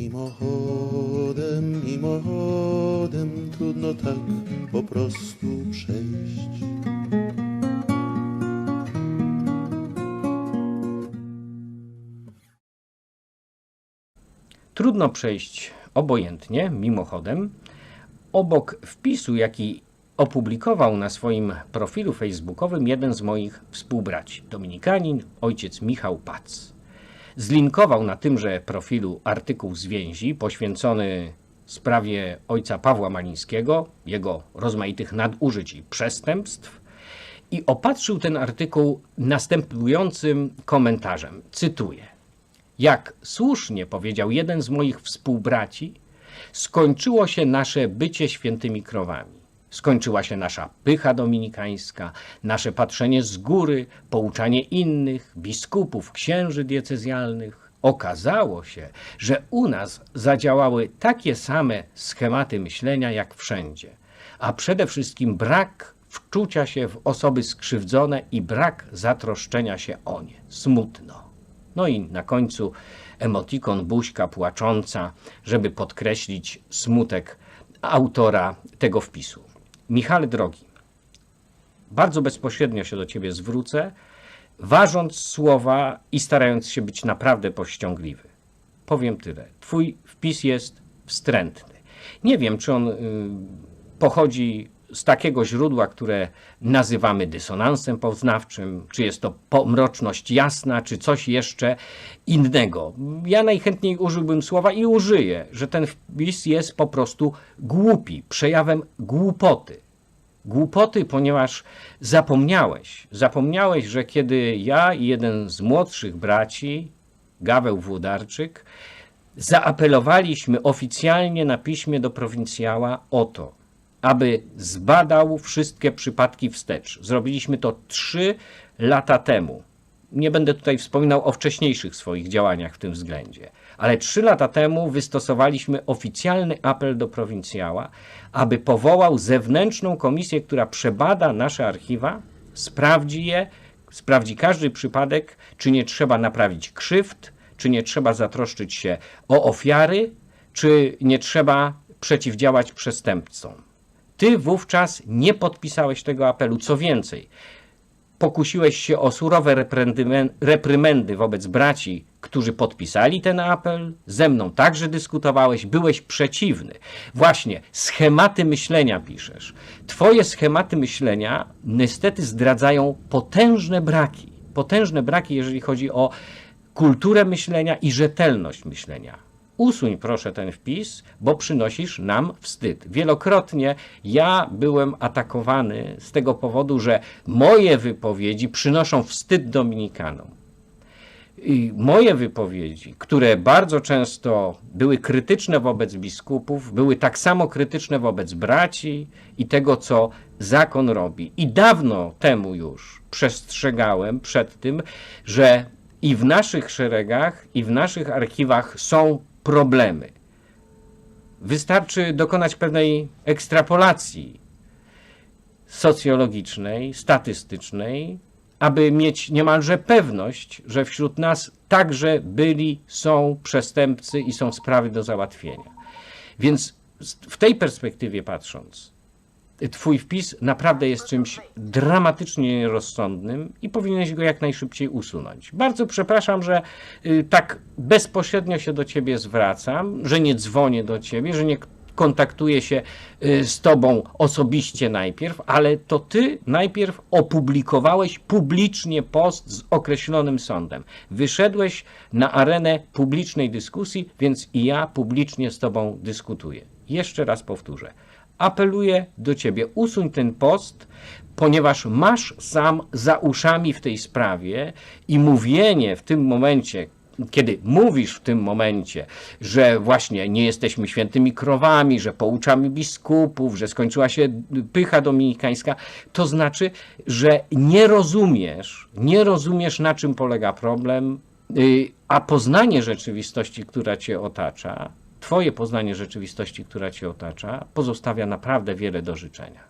Mimochodem, mimochodem, trudno tak po prostu przejść. Trudno przejść obojętnie, mimochodem, obok wpisu, jaki opublikował na swoim profilu facebookowym jeden z moich współbraci, dominikanin, ojciec Michał Pac. Zlinkował na tymże profilu artykuł z więzi poświęcony sprawie ojca Pawła Malińskiego, jego rozmaitych nadużyć i przestępstw i opatrzył ten artykuł następującym komentarzem. Cytuję. Jak słusznie powiedział jeden z moich współbraci, skończyło się nasze bycie świętymi krowami. Skończyła się nasza pycha dominikańska, nasze patrzenie z góry, pouczanie innych, biskupów, księży diecezjalnych. Okazało się, że u nas zadziałały takie same schematy myślenia jak wszędzie, a przede wszystkim brak wczucia się w osoby skrzywdzone i brak zatroszczenia się o nie. Smutno. No i na końcu emotikon buźka płacząca, żeby podkreślić smutek autora tego wpisu. Michale drogi, bardzo bezpośrednio się do ciebie zwrócę, ważąc słowa i starając się być naprawdę powściągliwy. Powiem tyle. Twój wpis jest wstrętny. Nie wiem, czy on y, pochodzi z takiego źródła, które nazywamy dysonansem poznawczym, czy jest to pomroczność jasna, czy coś jeszcze innego. Ja najchętniej użyłbym słowa i użyję, że ten wpis jest po prostu głupi, przejawem głupoty. Głupoty, ponieważ zapomniałeś, zapomniałeś, że kiedy ja i jeden z młodszych braci, Gaweł Włodarczyk, zaapelowaliśmy oficjalnie na piśmie do prowincjała o to, aby zbadał wszystkie przypadki wstecz. Zrobiliśmy to trzy lata temu. Nie będę tutaj wspominał o wcześniejszych swoich działaniach w tym względzie, ale trzy lata temu wystosowaliśmy oficjalny apel do prowincjała, aby powołał zewnętrzną komisję, która przebada nasze archiwa, sprawdzi je, sprawdzi każdy przypadek, czy nie trzeba naprawić krzywd, czy nie trzeba zatroszczyć się o ofiary, czy nie trzeba przeciwdziałać przestępcom. Ty wówczas nie podpisałeś tego apelu. Co więcej, pokusiłeś się o surowe reprymendy wobec braci, którzy podpisali ten apel. Ze mną także dyskutowałeś, byłeś przeciwny. Właśnie, schematy myślenia piszesz. Twoje schematy myślenia niestety zdradzają potężne braki. Potężne braki, jeżeli chodzi o kulturę myślenia i rzetelność myślenia. Usuń proszę ten wpis, bo przynosisz nam wstyd. Wielokrotnie ja byłem atakowany z tego powodu, że moje wypowiedzi przynoszą wstyd Dominikanom. I moje wypowiedzi, które bardzo często były krytyczne wobec biskupów, były tak samo krytyczne wobec braci i tego, co zakon robi. I dawno temu już przestrzegałem przed tym, że i w naszych szeregach, i w naszych archiwach są problemy. Wystarczy dokonać pewnej ekstrapolacji socjologicznej, statystycznej, aby mieć niemalże pewność, że wśród nas także byli, są przestępcy i są sprawy do załatwienia. Więc w tej perspektywie patrząc, Twój wpis naprawdę jest czymś dramatycznie nierozsądnym i powinieneś go jak najszybciej usunąć. Bardzo przepraszam, że y, tak bezpośrednio się do Ciebie zwracam, że nie dzwonię do Ciebie, że nie kontaktuję się y, z Tobą osobiście najpierw, ale to Ty najpierw opublikowałeś publicznie post z określonym sądem. Wyszedłeś na arenę publicznej dyskusji, więc i ja publicznie z Tobą dyskutuję. Jeszcze raz powtórzę apeluję do ciebie, usuń ten post, ponieważ masz sam za uszami w tej sprawie i mówienie w tym momencie, kiedy mówisz w tym momencie, że właśnie nie jesteśmy świętymi krowami, że pouczamy biskupów, że skończyła się pycha dominikańska, to znaczy, że nie rozumiesz, nie rozumiesz na czym polega problem, y, a poznanie rzeczywistości, która cię otacza, Twoje poznanie rzeczywistości, która Cię otacza, pozostawia naprawdę wiele do życzenia.